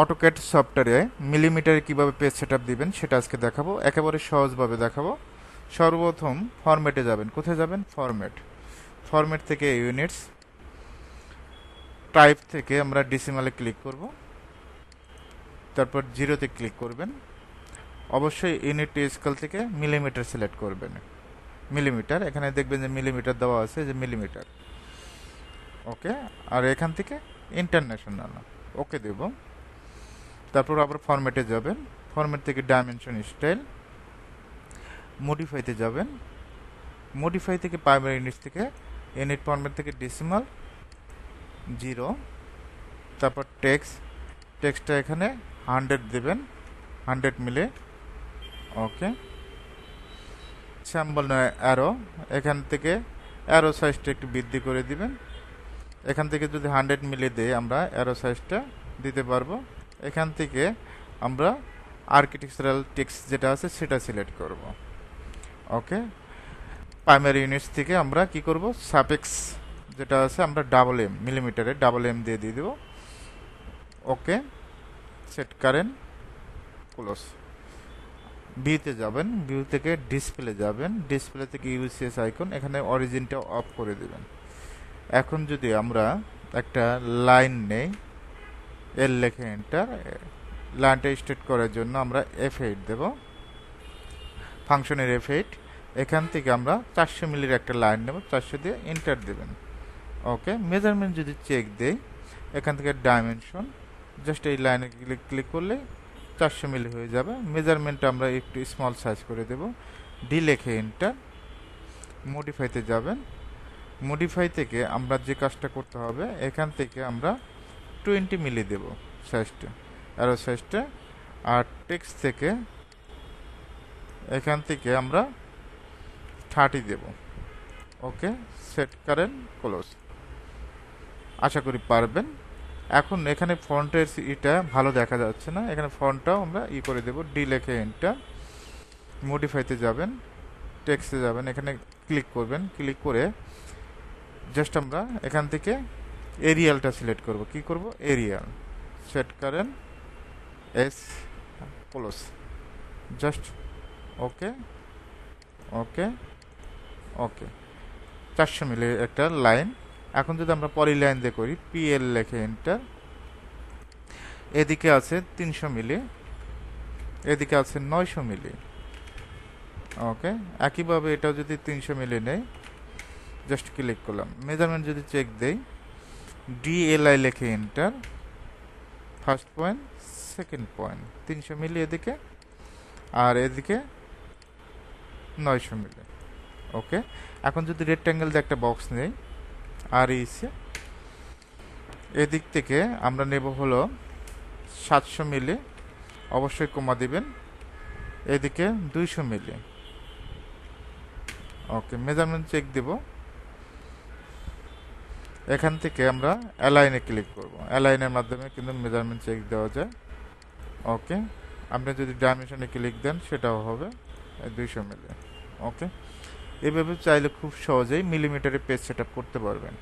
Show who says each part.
Speaker 1: AutoCAD সফটওয়্যারে মিলিমিটারে কীভাবে page set দিবেন সেটা আজকে দেখাবো। একেবারে সহজভাবে দেখাবো। সর্বপ্রথম ফরম্যাটে যাবেন। কোথায় যাবেন? ফরম্যাট ফরম্যাট থেকে ইউনিটস টাইপ থেকে আমরা ডিসিমালে ক্লিক করব। তারপর জিরোতে ক্লিক করবেন। অবশ্যই ইউনিট স্কেল থেকে মিলিমিটার সিলেক্ট করবেন। মিলিমিটার এখানে দেখবেন যে মিলিমিটার দেওয়া আছে যে মিলিমিটার ওকে আর এখান থেকে ইন্টারন্যাশনাল ওকে দেব। তারপর আবার ফরম্যাটে যাবেন। ফরম্যাট থেকে ডাইমেনশন স্টাইল মডিফাইতে যাবেন। মডিফাই থেকে প্রাইমারি ইউনিট থেকে ইউনিট ফরম্যাট থেকে ডিসিমাল জিরো তারপর টেক্স টেক্সটা এখানে হান্ড্রেড দেবেন। হান্ড্রেড মিলে। ওকে স্যাম্বল অ্যারো এখান থেকে অ্যারো সাইজটা একটু বৃদ্ধি করে দিবেন। এখান থেকে যদি হান্ড্রেড মিলে দেয় আমরা অ্যারো সাইজটা দিতে পারব। এখান থেকে আমরা আর্কিটেকচারাল টেক্স যেটা আছে সেটা সিলেক্ট করব। ওকে প্রাইমারি ইউনিটস থেকে আমরা কি করব? সাপেক্স যেটা আছে আমরা ডাবল এম মিলিমিটারে ডাবল এম দিয়ে দিয়ে দেব। ওকে সেট কারেন্ট ক্লোজ ভিউতে যাবেন ভিউ থেকে ডিসপ্লে যাবেন। ডিসপ্লে থেকে ইউসিএস আইকন এখানে অরিজিনটা অফ করে দেবেন। এখন যদি আমরা একটা লাইন নেই এল লেখে এন্টার লাইনটা স্টেট করার জন্য আমরা এফ এইট দেব। ফাংশনের এফ এইট এখান থেকে আমরা চারশো মিলির একটা লাইন নেব, চারশো দিয়ে এন্টার দেবেন। ওকে মেজারমেন্ট যদি চেক দেই, এখান থেকে ডাইমেনশন জাস্ট এই লাইনে ক্লিক ক্লিক করলে চারশো মিলি হয়ে যাবে। মেজারমেন্টটা আমরা একটু স্মল সাইজ করে দেব। ডি লেখে এন্টার মডিফাইতে যাবেন। মডিফাই থেকে আমরা যে কাজটা করতে হবে, এখান থেকে আমরা টোয়েন্টি মিলি দেব সাইজটা অ্যারো সাইজটা আর টেক্সট থেকে এখান থেকে আমরা থার্টি দেব। ওকে, সেট করেন, ক্লোজ। আশা করি পারবেন। এখন এখানে ফন্টের ইটা ভালো দেখা যাচ্ছে না। এখানে ফন্টটাও আমরা ই করে দেব ডি লেখে এন্টার মডিফাইতে যাবেন টেক্সটে যাবেন, এখানে ক্লিক করবেন। ক্লিক করে জাস্ট আমরা এখান থেকে এরিয়ালটা সিলেক্ট করব। কি করব? এরিয়াল সেট করেন। S close just okay okay okay চারশো মিলি একটা লাইন এখন যদি আমরা পলি লাইন দিয়ে করি পিএল লেখে এন্টার এদিকে আছে তিনশো মিলি। এদিকে আছে নয়শো মিলি। ওকে একইভাবে এটা যদি তিনশো মিলি নেই জাস্ট ক্লিক করলাম। মেজারমেন্ট যদি চেক দেই ডিএলআই লেখে enter first point second point তিনশো মিলি এদিকে, আর এদিকে নয়শো মিলি ওকে এখন যদি রেক্ট্যাঙ্গেল দিয়ে একটা বক্স নেই, আর ইসে এদিক থেকে আমরা নেব হলো সাতশো মিলি, অবশ্যই কমা দিবেন, এদিকে দুইশো মিলি ওকে মেজারমেন্ট চেক দেব। এখান থেকে আমরা অ্যালাইনে ক্লিক করব। অ্যালাইনের মাধ্যমে কিন্তু মেজারমেন্ট চেক দেওয়া যায়। ওকে আপনি যদি ডাইমেনশনে ক্লিক দেন, সেটাও হবে দুইশো মিলি। ওকে এভাবে চাইলে খুব সহজেই মিলিমিটারে পেজ সেট করতে পারবেন।